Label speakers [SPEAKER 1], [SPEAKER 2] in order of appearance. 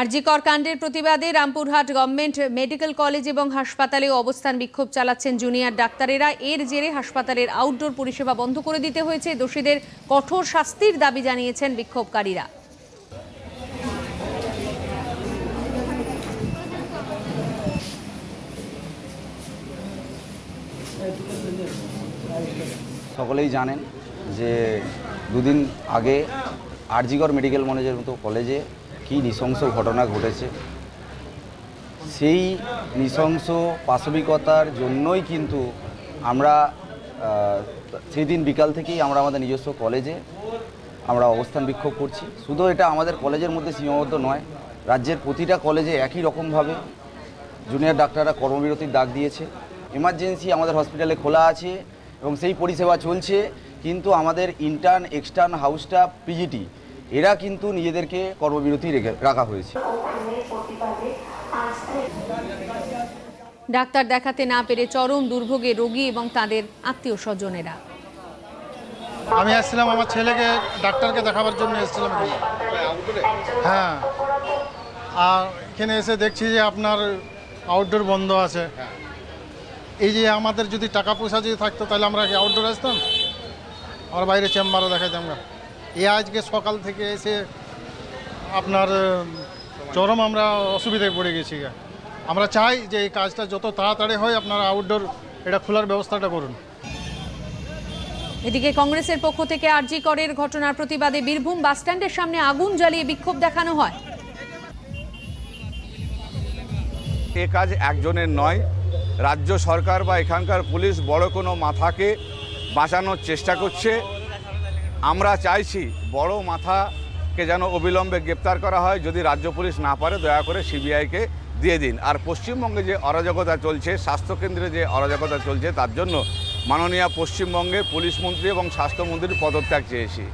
[SPEAKER 1] আরজিকর কাণ্ডের প্রতিবাদে Rampurhat government medical college এবং হাসপাতালেও অবস্থান বিক্ষোভ চালাচ্ছেন জুনিয়র ডাক্তারেরা। এর জেরে হাসপাতালের আউটডোর পরিষেবা বন্ধ করে দিতে হয়েছে। দোষীদের কঠোর শাস্তির দাবি জানিয়েছেন বিক্ষোভকারীরা।
[SPEAKER 2] সকলেই জানেন যে দুদিন আগে আরজিগড় মেডিকেল কলেজের মতো কলেজে কি নৃশংস ঘটনা ঘটেছে। সেই নৃশংস পাশবিকতার জন্যই কিন্তু আমরা সেই দিন বিকাল থেকেই আমরা আমাদের নিজস্ব কলেজে আমরা অবস্থান বিক্ষোভ করছি। শুধু এটা আমাদের কলেজের মধ্যে সীমাবদ্ধ নয়, রাজ্যের প্রতিটা কলেজে একই রকমভাবে জুনিয়র ডাক্তাররা কর্মবিরতির ডাক দিয়েছে। এমার্জেন্সি আমাদের হসপিটালে খোলা আছে এবং সেই পরিষেবা চলছে, কিন্তু আমাদের intern extern house staff PGT এরা কিন্তু নিজেদেরকে কর্মবিরতি রেখে রাখা হয়েছে।
[SPEAKER 1] ডাক্তার দেখাতে না পেরে চরম দুর্ভোগে রোগী এবং তাদের আত্মীয় স্বজনেরা
[SPEAKER 3] আমি আসছিলাম আমার ছেলেকে ডাক্তারকে দেখাবার জন্য এসেছিলাম। হ্যাঁ। আর এখানে এসে দেখছি যে আপনার আউটডোর বন্ধ আছে। এই যে আমাদের যদি টাকা পয়সা যদি থাকতো তাহলে আমরা কি আউটডোর আসতাম? আর বাইরে চেম্বারও দেখাইতাম না। এই আজকে সকাল থেকে এসে আপনার চরম আমরা অসুবিধায় পড়ে গেছি আমরা চাই যে এই কাজটা যত তাড়াতাড়ি হয় আপনারা আউটডোর এটা খোলার ব্যবস্থাটা করুন।
[SPEAKER 1] এদিকে কংগ্রেসের পক্ষ থেকে আরজি করের ঘটনার প্রতিবাদে বীরভূম বাসস্ট্যান্ডের সামনে আগুন জ্বালিয়ে বিক্ষোভ দেখানো হয়।
[SPEAKER 4] এ কাজ একজনের নয় রাজ্য সরকার বা এখানকার পুলিশ বড় কোনো মাথাকে বাঁচানোর চেষ্টা করছে। আমরা চাইছি বড় মাথাকে যেন অবিলম্বে গ্রেপ্তার করা হয়, যদি রাজ্য পুলিশ না পারে দয়া করে সিবিআইকে দিয়ে দিন। আর পশ্চিমবঙ্গে যে অরাজকতা চলছে, স্বাস্থ্যকেন্দ্রে যে অরাজকতা চলছে, তার জন্য মাননীয় পশ্চিমবঙ্গে পুলিশ মন্ত্রী এবং স্বাস্থ্যমন্ত্রীর পদত্যাগ চেয়েছি।